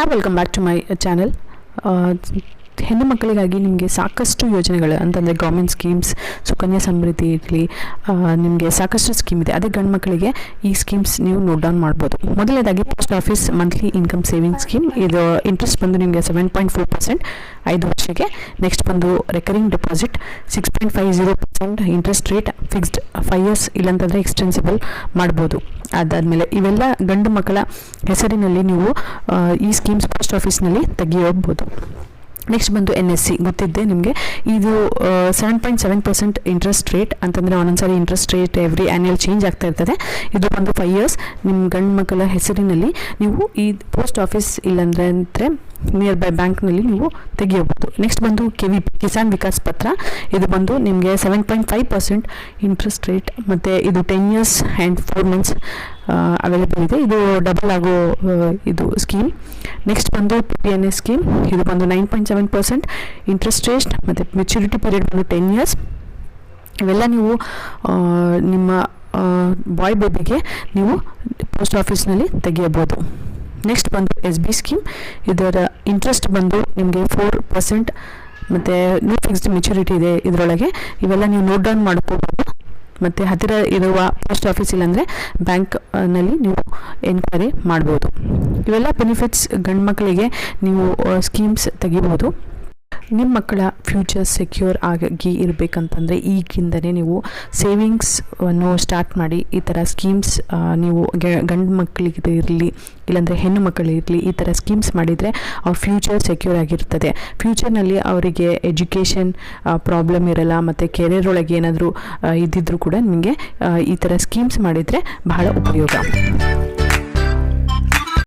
Hey welcome back to my channel ಹೆಣ್ಣು ಮಕ್ಕಳಿಗಾಗಿ ನಿಮಗೆ ಸಾಕಷ್ಟು ಯೋಜನೆಗಳು, ಅಂತಂದರೆ ಗೌರ್ಮೆಂಟ್ ಸ್ಕೀಮ್ಸ್ ಸುಕನ್ಯಾ ಸಮೃದ್ಧಿ ಇರಲಿ ನಿಮಗೆ ಸಾಕಷ್ಟು ಸ್ಕೀಮ್ ಇದೆ. ಅದೇ ಗಂಡು ಮಕ್ಕಳಿಗೆ ಈ ಸ್ಕೀಮ್ಸ್ ನೀವು ನೋಟ್ ಡೌನ್ ಮಾಡ್ಬೋದು. ಮೊದಲನೇದಾಗಿ post office monthly income saving scheme ಇದು ಇಂಟ್ರೆಸ್ಟ್ ಬಂದು ನಿಮಗೆ ಸೆವೆನ್ ಪಾಯಿಂಟ್ ಫೋರ್ ಪರ್ಸೆಂಟ್ ಐದು ವರ್ಷಕ್ಕೆ. ನೆಕ್ಸ್ಟ್ ಬಂದು recurring deposit six point five zero percent interest rate fixed five years ಇಲ್ಲಂತಂದರೆ extensible ಮಾಡ್ಬೋದು. ಅದಾದಮೇಲೆ ಇವೆಲ್ಲ ಗಂಡು ಮಕ್ಕಳ ಹೆಸರಿನಲ್ಲಿ ನೀವು ಈ ಸ್ಕೀಮ್ಸ್ ಪೋಸ್ಟ್ ಆಫೀಸ್ನಲ್ಲಿ ತೆಗೆಯಬಹುದು. ನೆಕ್ಸ್ಟ್ ಬಂದು ಎನ್ ಎಸ್ ಸಿ ಗೊತ್ತಿದ್ದೆ ನಿಮಗೆ? ಇದು seven point seven percent interest rate ಅಂತಂದರೆ ಒಂದೊಂದ್ಸರಿ interest rate every annual change ಆಗ್ತಾ ಇರ್ತದೆ. ಇದು ಒಂದು ಫೈವ್ ಇಯರ್ಸ್ ನಿಮ್ಮ ಗಂಡು ಮಕ್ಕಳ ಹೆಸರಿನಲ್ಲಿ ನೀವು ಈ ಪೋಸ್ಟ್ ಆಫೀಸ್ ಇಲ್ಲಾಂದ್ರೆ ಅಂದರೆ ನಿಯರ್ ಬೈ ಬ್ಯಾಂಕ್ನಲ್ಲಿ ನೀವು ತೆಗೆಯಬಹುದು. ನೆಕ್ಸ್ಟ್ ಬಂದು K V P Kisan Vikas Patra. ಇದು ಬಂದು ನಿಮಗೆ seven point five percent interest rate ಮತ್ತು ಇದು ten years and four months available ಇದೆ. ಇದು ಡಬಲ್ ಆಗೋ ಇದು ಸ್ಕೀಮ್ ನೆಕ್ಸ್ಟ್ ಬಂದು ಪಿ ಎನ್ ಎ ಸ್ಕೀಮ್ ಇದು ಬಂದು nine point seven percent interest rate ಮತ್ತು ಮೆಚುರಿಟಿ ಪೀರಿಯಡ್ ಬಂದು ಟೆನ್ ಇಯರ್ಸ್ ಇವೆಲ್ಲ ನೀವು ನಿಮ್ಮ ಬಾಯ್ ಬೇಬಿಗೆ ನೀವು ಪೋಸ್ಟ್ ಆಫೀಸ್ನಲ್ಲಿ ತೆಗೆಯಬಹುದು. ನೆಕ್ಸ್ಟ್ ಬಂದು ಎಸ್ ಬಿ ಸ್ಕೀಮ್ ಇದರ ಇಂಟ್ರೆಸ್ಟ್ ಬಂದು ನಿಮಗೆ ಫೋರ್ ಪರ್ಸೆಂಟ್ ಮತ್ತು ನ್ಯೂ ಫಿಕ್ಸ್ಡ್ ಮೆಚುರಿಟಿ ಇದೆ ಇದರೊಳಗೆ. ಇವೆಲ್ಲ ನೀವು ನೋಟ್ ಡೌನ್ ಮಾಡ್ಕೋಬೋದು. ಮತ್ತು ಹತ್ತಿರ ಇರುವ ಪೋಸ್ಟ್ ಆಫೀಸ್ ಇಲ್ಲಾಂದರೆ ಬ್ಯಾಂಕ್ನಲ್ಲಿ ನೀವು ಎನ್ಕ್ವೈರಿ ಮಾಡ್ಬೋದು. ಇವೆಲ್ಲ ಬೆನಿಫಿಟ್ಸ್ ಗಂಡು ಮಕ್ಕಳಿಗೆ ನೀವು ಸ್ಕೀಮ್ಸ್ ತೆಗಿಬೋದು. ನಿಮ್ಮ ಮಕ್ಕಳ ಫ್ಯೂಚರ್ ಸೆಕ್ಯೂರ್ ಆಗಿ ಇರಬೇಕಂತಂದರೆ ಈಗಿಂದಲೇ ನೀವು ಸೇವಿಂಗ್ಸನ್ನು ಸ್ಟಾರ್ಟ್ ಮಾಡಿ ಈ ಥರ ಸ್ಕೀಮ್ಸ್ ನೀವು ಗಂಡು ಮಕ್ಕಳಿಗೆ ಇರಲಿ, ಇಲ್ಲಾಂದರೆ ಹೆಣ್ಣು ಮಕ್ಕಳಿರಲಿ ಈ ಥರ ಸ್ಕೀಮ್ಸ್ ಮಾಡಿದರೆ ಅವ್ರ ಫ್ಯೂಚರ್ ಸೆಕ್ಯೂರ್ ಆಗಿರ್ತದೆ. ಫ್ಯೂಚರ್ನಲ್ಲಿ ಅವರಿಗೆ ಎಜುಕೇಷನ್ ಪ್ರಾಬ್ಲಮ್ ಇರಲ್ಲ, ಮತ್ತು ಕೆರಿಯರ್ ಒಳಗೆ ಏನಾದರೂ ಇದ್ದಿದ್ರೂ ಕೂಡ ನಿಮಗೆ ಈ ಥರ ಸ್ಕೀಮ್ಸ್ ಮಾಡಿದರೆ ಬಹಳ ಉಪಯೋಗ.